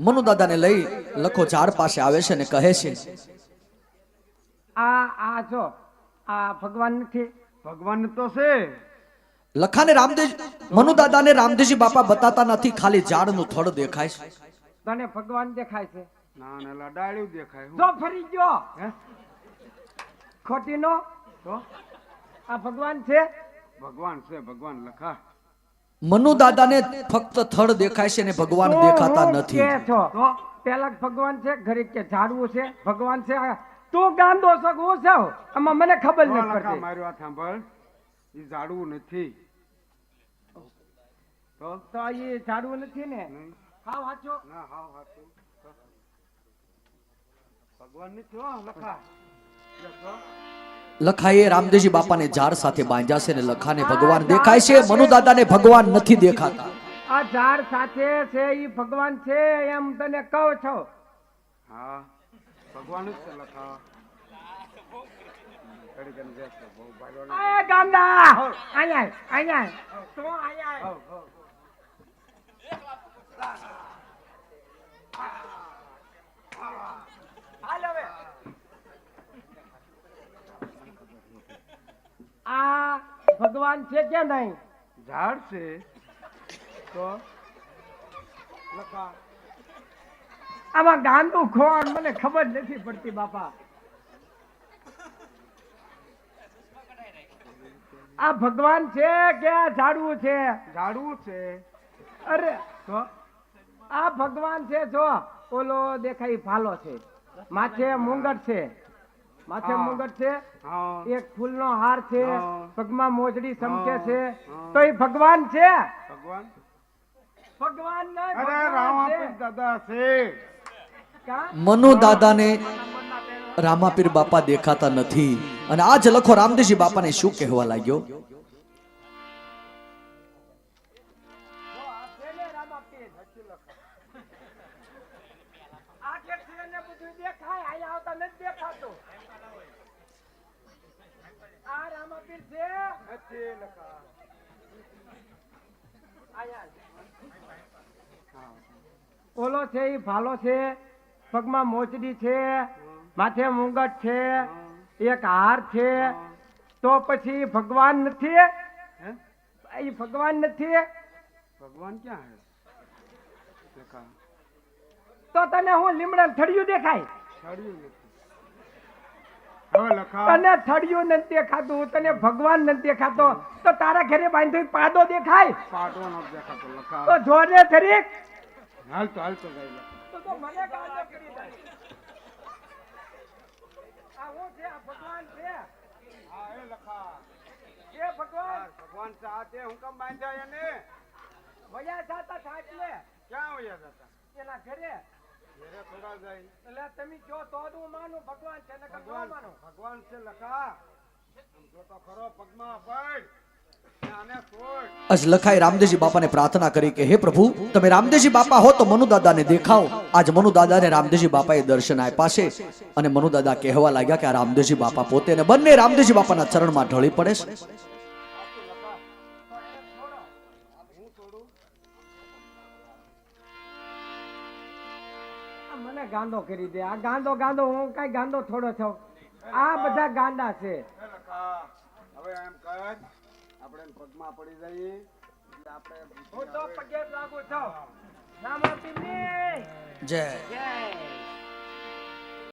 મનુ દાદાને લઈ લખો ઝાડ પાસે આવે છે અને કહે છે. આ આ જો આ ભગવાન નથી ભગવાન તો છે. લખાને રામદેવ મનુ દાદાને રામદેવજી બાપા બતાતા નથી ખાલી ઝાડનું થડ દેખાય છે. તને ભગવાન દેખાય છે? ના ના લડાળ્યું દેખાય. હું જો ફરી ગયો. ખોટી નો? તો આ ભગવાન છે? ભગવાન છે ભગવાન લખા. મનુ દાદાને ફક્ત થડ દેખાય છે ને ભગવાન દેખાતા નથી. પેલા ભગવાન છે ઘરે કે ઝાડવું છે ભગવાન છે તું ગાંડો છો છે? આમાં મને ખબર નથી પડતી. મારી વાત સાંભળ. એ ઝાડવું નથી. તો? તો એ ઝાડવું નથી ને? હા વાંચો ના હા વાંચો ભગવાન નથી હો લખો. લખાએ રામદેવજી બાપાને ઝાડ સાથે બાંધ્યા છે અને લખાને ભગવાન દેખાય છે મનુ દાદાને ભગવાન નથી દેખાતા આ ઝાડ સાથે છે એ ભગવાન છે એમ તને કહો છો હા ભગવાન જ લખા ઘડી ઘડી બેસો, બહુ ભાઈઓ ને. આ ગાંડા અહીંયા આય, અહીંયા આય. તું અહીંયા આય. હવ, હવ. હાલ હવે. આ ભગવાન છે કે નહીં? ઝાડ છે. તો? લખા આમાં ગાંડું ખોણ મને ખબર નથી પડતી બાપા. આ ભગવાન છે કે આ ઝાડવું છે? ઝાડવું છે. અરે તો? આ ભગવાન છે જો. ઓલો દેખાય ભાલો છે. માથે મુંગટ છે. માથે મુગટ છે એક ફૂલનો હાર છે પગમાં મોજડી ચમકે છે. તો એ ભગવાન છે? ભગવાન? ભગવાન અરે રામાપીર દાદા છે. મનુ દાદાને રામાપીર બાપા દેખાતા નથી. અને આ જ લખો રામદેવજી બાપાને શું કહેવા લાગ્યો? છે ને રામાપીર? આંખે છે ને બધું દેખાય, આવતા નથી દેખાતું. આ છે નથી લખા ઓલો છે એ ભાલો છે પગમાં મોચડી છે માથે મુંગટ છે એક હાર છે તો પછી ભગવાન નથી એ ભગવાન નથી ભગવાન ક્યાં તો તને હું લીમડા થડિયું દેખાય છડ્યું નથી તને થડિયું નથી દેખાતું તને ભગવાન નથી દેખાતો. તો તારા ઘરે બાંધ્યો પાદો દેખાય. પાદો જ દેખાતો લખા તો જોરે થરી હાલ તો હાલ તો ગઈ તો તો મને ગાંડો કરી દે. આ હું છે આ ભગવાન છે. હા એ લખા એ ભગવાન. ભગવાન સાથે હું કમ બાંધ્યા એને? વયા જાતા થાકલે ક્યાં વયા જતા? એના ઘરે. જાય એટલે તમે જો તો હું માનું ભગવાન છે ભગવાન છે લખા. જો તો ખરો પગમાં પડ. ને આજ લખાય રામદેવજી બાપાને પ્રાર્થના કરી કે હે પ્રભુ તમે રામદેવજી બાપા હો તો મનુદાદાને દેખાઓ આજ મનુદાદાને રામદેવજી બાપાએ દર્શન આપ્યા છે અને મનુદાદા કહેવા લાગ્યા કે આ રામદેવજી બાપા પોતે અને બંને રામદેવજી બાપાના ચરણમાં ઢળી પડે છે. મને ગાંડો કરી દે. આ ગાંડો ગાંડો હું કઈ ગાંડો થોડો છો આ બધા ગાંડા છે. હવે એમ કર આપણે પગમાં પડી જઈએ. આપણે હું તો પગે લાગુ છો નામ આપીને જય. જય.